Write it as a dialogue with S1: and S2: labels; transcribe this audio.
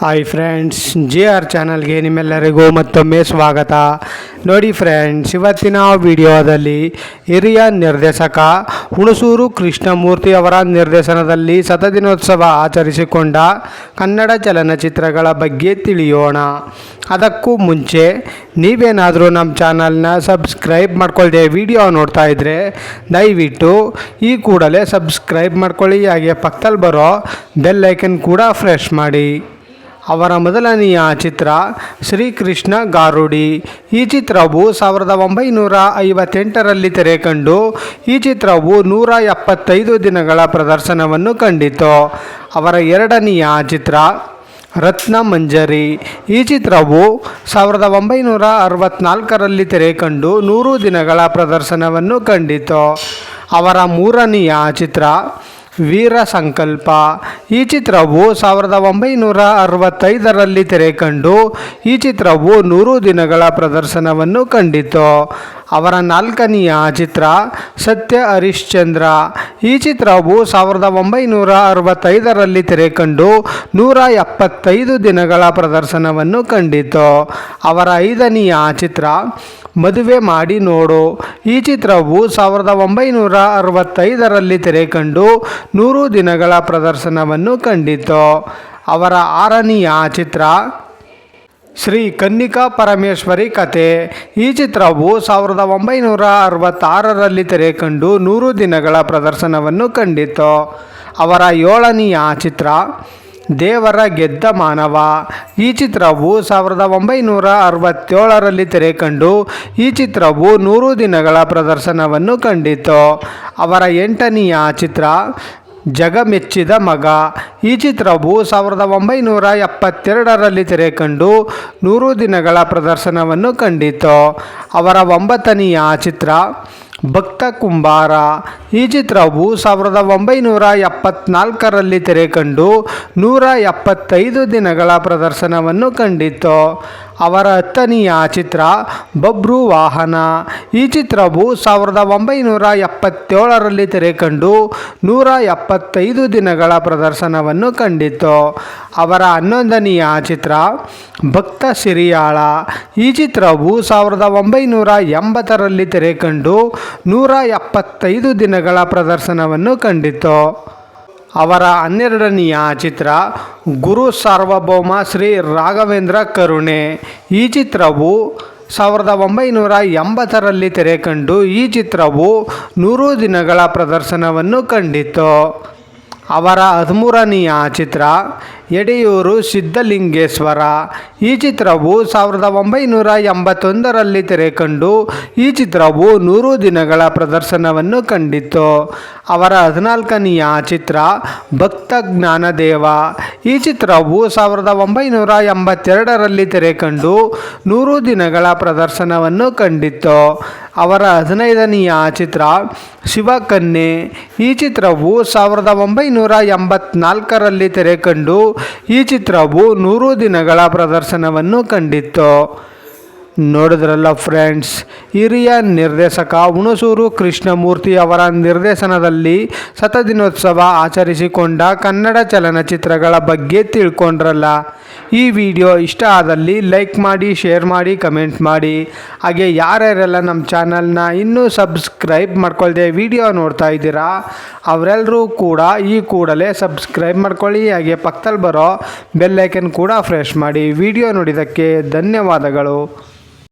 S1: Hi friends G R ಚಾನಲ್ಗೆ ನಿಮ್ಮೆಲ್ಲರಿಗೂ ಮತ್ತೊಮ್ಮೆ ಸ್ವಾಗತ. ನೋಡಿ ಫ್ರೆಂಡ್ಸ್ ಇವತ್ತಿನ ವಿಡಿಯೋದಲ್ಲಿ ಹಿರಿಯ ನಿರ್ದೇಶಕ ಹುಣಸೂರು ಕೃಷ್ಣಮೂರ್ತಿ ಅವರ ನಿರ್ದೇಶನದಲ್ಲಿ ಸತದಿನೋತ್ಸವ ಆಚರಿಸಿಕೊಂಡ ಕನ್ನಡ ಚಲನಚಿತ್ರಗಳ ಬಗ್ಗೆ ತಿಳಿಯೋಣ. ಅದಕ್ಕೂ ಮುಂಚೆ ನೀವೇನಾದರೂ ನಮ್ಮ ಚಾನಲ್ನ ಸಬ್ಸ್ಕ್ರೈಬ್ ಮಾಡ್ಕೊಳ್ಳದೆ ವಿಡಿಯೋ ನೋಡ್ತಾ ಇದ್ದರೆ ದಯವಿಟ್ಟು ಈ ಕೂಡಲೇ ಸಬ್ಸ್ಕ್ರೈಬ್ ಮಾಡ್ಕೊಳ್ಳಿ, ಹಾಗೆ ಪಕ್ಕದಲ್ಲಿ ಬರೋ ಬೆಲ್ ಐಕನ್ ಕೂಡ ಫ್ರೆಶ್ ಮಾಡಿ. ಅವರ ಮೊದಲನೆಯ ಚಿತ್ರ ಶ್ರೀಕೃಷ್ಣ ಗಾರುಡಿ. ಈ ಚಿತ್ರವು ಸಾವಿರದ ಒಂಬೈನೂರ ಐವತ್ತೆಂಟರಲ್ಲಿ ತೆರೆ ಕಂಡು ಈ ಚಿತ್ರವು ನೂರ ಎಪ್ಪತ್ತೈದು ದಿನಗಳ ಪ್ರದರ್ಶನವನ್ನು ಕಂಡಿತು. ಅವರ ಎರಡನೆಯ ಚಿತ್ರ ರತ್ನ ಮಂಜರಿ. ಈ ಚಿತ್ರವು ಸಾವಿರದ ಒಂಬೈನೂರ ಅರವತ್ನಾಲ್ಕರಲ್ಲಿ ತೆರೆ ಕಂಡು ನೂರು ದಿನಗಳ ಪ್ರದರ್ಶನವನ್ನು ಕಂಡಿತು. ಅವರ ಮೂರನೆಯ ಚಿತ್ರ ವೀರ ಸಂಕಲ್ಪ ಈ ಚಿತ್ರವು ಸಾವಿರದ ಒಂಬೈನೂರ ಅರವತ್ತೈದರಲ್ಲಿ ತೆರೆ ಕಂಡು ಈ ಚಿತ್ರವು ನೂರು ದಿನಗಳ ಪ್ರದರ್ಶನವನ್ನು ಕಂಡಿತು. ಅವರ ನಾಲ್ಕನೆಯ ಚಿತ್ರ ಸತ್ಯ ಹರಿಶ್ಚಂದ್ರ. ಈ ಚಿತ್ರವು ಸಾವಿರದ ಒಂಬೈನೂರ ಅರವತ್ತೈದರಲ್ಲಿ ತೆರೆ ಕಂಡು ನೂರ ಎಪ್ಪತ್ತೈದು ದಿನಗಳ ಪ್ರದರ್ಶನವನ್ನು ಕಂಡಿತು. ಅವರ ಐದನೆಯ ಚಿತ್ರ ಮದುವೆ ಮಾಡಿ ನೋಡು. ಈ ಚಿತ್ರವು ಸಾವಿರದ ಒಂಬೈನೂರ ಅರವತ್ತೈದರಲ್ಲಿ ತೆರೆ ಕಂಡು ನೂರು ದಿನಗಳ ಪ್ರದರ್ಶನವನ್ನು ಕಂಡಿತು. ಅವರ ಆರನೆಯ ಚಿತ್ರ ಶ್ರೀ ಕನ್ನಿಕಾ ಪರಮೇಶ್ವರಿ ಕತೆ ಈ ಚಿತ್ರವು ಸಾವಿರದ ಒಂಬೈನೂರ ಅರವತ್ತಾರರಲ್ಲಿ ತೆರೆ ಕಂಡು ನೂರು ದಿನಗಳ ಪ್ರದರ್ಶನವನ್ನು ಕಂಡಿತು ಅವರ ಏಳನೆಯ ಚಿತ್ರ, ದೇವರ ಗೆದ್ದ ಮಾನವ. ಈ ಚಿತ್ರವು ಸಾವಿರದ ಒಂಬೈನೂರ ಅರವತ್ತೇಳರಲ್ಲಿ ತೆರೆ ಕಂಡು ಈ ಚಿತ್ರವು ನೂರು ದಿನಗಳ ಪ್ರದರ್ಶನವನ್ನು ಕಂಡಿತು ಅವರ ಎಂಟನೆಯ ಚಿತ್ರ ಜಗಮೆಚ್ಚಿದ ಮಗ. ಈ ಚಿತ್ರವು ಸಾವಿರದ ಒಂಬೈನೂರ ಎಪ್ಪತ್ತೆರಡರಲ್ಲಿ ತೆರೆ ಕಂಡು ನೂರು ದಿನಗಳ ಪ್ರದರ್ಶನವನ್ನು ಕಂಡಿತು. ಅವರ ಒಂಬತ್ತನೆಯ ಚಿತ್ರ ಭಕ್ತ ಕುಂಬಾರ. ಈ ಚಿತ್ರವು ಸಾವಿರದ ಒಂಬೈನೂರ ಎಪ್ಪತ್ನಾಲ್ಕರಲ್ಲಿ ತೆರೆ ಕಂಡು ನೂರ ಎಪ್ಪತ್ತೈದು ದಿನಗಳ ಪ್ರದರ್ಶನವನ್ನು ಕಂಡಿತು. ಅವರ ಹತ್ತನೆಯ ಚಿತ್ರ ಬಬ್ರು ವಾಹನ. ಈ ಚಿತ್ರವು ಸಾವಿರದ ಒಂಬೈನೂರ ಎಪ್ಪತ್ತೇಳರಲ್ಲಿ ತೆರೆ ಕಂಡು ನೂರ ಎಪ್ಪತ್ತೈದು ದಿನಗಳ ಪ್ರದರ್ಶನವನ್ನು ಕಂಡಿತು ಅವರ ಹನ್ನೊಂದನೆಯ ಚಿತ್ರ ಭಕ್ತ ಸಿರಿಯಾಳ. ಈ ಚಿತ್ರವು ಸಾವಿರದ ಒಂಬೈನೂರ ಎಂಬತ್ತರಲ್ಲಿ ತೆರೆ ಕಂಡು ನೂರ ಎಪ್ಪತ್ತೈದು ದಿನಗಳ ಪ್ರದರ್ಶನವನ್ನು ಕಂಡಿತು ಅವರ ಹನ್ನೆರಡನೆಯ ಚಿತ್ರ ಗುರು ಸಾರ್ವಭೌಮ ಶ್ರೀ ರಾಘವೇಂದ್ರ ಕರುಣೆ. ಈ ಚಿತ್ರವು ಸಾವಿರದ ಒಂಬೈನೂರ ಎಂಬತ್ತರಲ್ಲಿ ತೆರೆ ಕಂಡು ಈ ಚಿತ್ರವು ನೂರು ದಿನಗಳ ಪ್ರದರ್ಶನವನ್ನು ಕಂಡಿತು ಅವರ ಹದಿಮೂರನೆಯ ಚಿತ್ರ ಎಡೆಯೂರು ಸಿದ್ಧಲಿಂಗೇಶ್ವರ. ಈ ಚಿತ್ರವು ಸಾವಿರದ ಒಂಬೈನೂರ ಎಂಬತ್ತೊಂದರಲ್ಲಿ ತೆರೆ ಕಂಡು ಈ ಚಿತ್ರವು ನೂರು ದಿನಗಳ ಪ್ರದರ್ಶನವನ್ನು ಕಂಡಿತ್ತು. ಅವರ ಹದಿನಾಲ್ಕನೆಯ ಚಿತ್ರ ಭಕ್ತ ಜ್ಞಾನದೇವ. ಈ ಚಿತ್ರವು ಸಾವಿರದ ಒಂಬೈನೂರ ಎಂಬತ್ತೆರಡರಲ್ಲಿ ತೆರೆ ಕಂಡು ನೂರು ದಿನಗಳ ಪ್ರದರ್ಶನವನ್ನು ಕಂಡಿತು ಅವರ ಹದಿನೈದನೆಯ ಚಿತ್ರ ಶಿವಕನ್ಯೆ. ಈ ಚಿತ್ರವು ಸಾವಿರದ ಒಂಬೈನೂರ ಎಂಬತ್ನಾಲ್ಕರಲ್ಲಿ ತೆರೆಕಂಡು ಈ ಚಿತ್ರವು ನೂರು ದಿನಗಳ ಪ್ರದರ್ಶನವನ್ನು ಕಂಡಿತ್ತು. ನೋಡಿದ್ರಲ್ಲ ಫ್ರೆಂಡ್ಸ್ ಹಿರಿಯ ನಿರ್ದೇಶಕ ಹುಣಸೂರು ಕೃಷ್ಣಮೂರ್ತಿ ಅವರ ನಿರ್ದೇಶನದಲ್ಲಿ ಶತದಿನೋತ್ಸವ ಆಚರಿಸಿಕೊಂಡ ಕನ್ನಡ ಚಲನಚಿತ್ರಗಳ ಬಗ್ಗೆ ತಿಳ್ಕೊಂಡ್ರಲ್ಲ. ಈ ವಿಡಿಯೋ ಇಷ್ಟ ಆದಲ್ಲಿ ಲೈಕ್ ಮಾಡಿ ಶೇರ್ ಮಾಡಿ ಕಮೆಂಟ್ ಮಾಡಿ. ಹಾಗೆ ಯಾರ್ಯಾರೆಲ್ಲ ನಮ್ಮ ಚಾನಲ್ನ ಇನ್ನೂ ಸಬ್ಸ್ಕ್ರೈಬ್ ಮಾಡ್ಕೊಳ್ದೆ ವಿಡಿಯೋ ನೋಡ್ತಾ ಇದ್ದೀರಾ ಅವರೆಲ್ಲರೂ ಕೂಡ ಈ ಕೂಡಲೇ ಸಬ್ಸ್ಕ್ರೈಬ್ ಮಾಡ್ಕೊಳ್ಳಿ. ಹಾಗೆ ಪಕ್ಕದಲ್ಲಿ ಬರೋ ಬೆಲ್ಲೈಕನ್ ಕೂಡ ಫ್ರೆಶ್ ಮಾಡಿ. ವಿಡಿಯೋ ನೋಡಿದ್ದಕ್ಕೆ ಧನ್ಯವಾದಗಳು.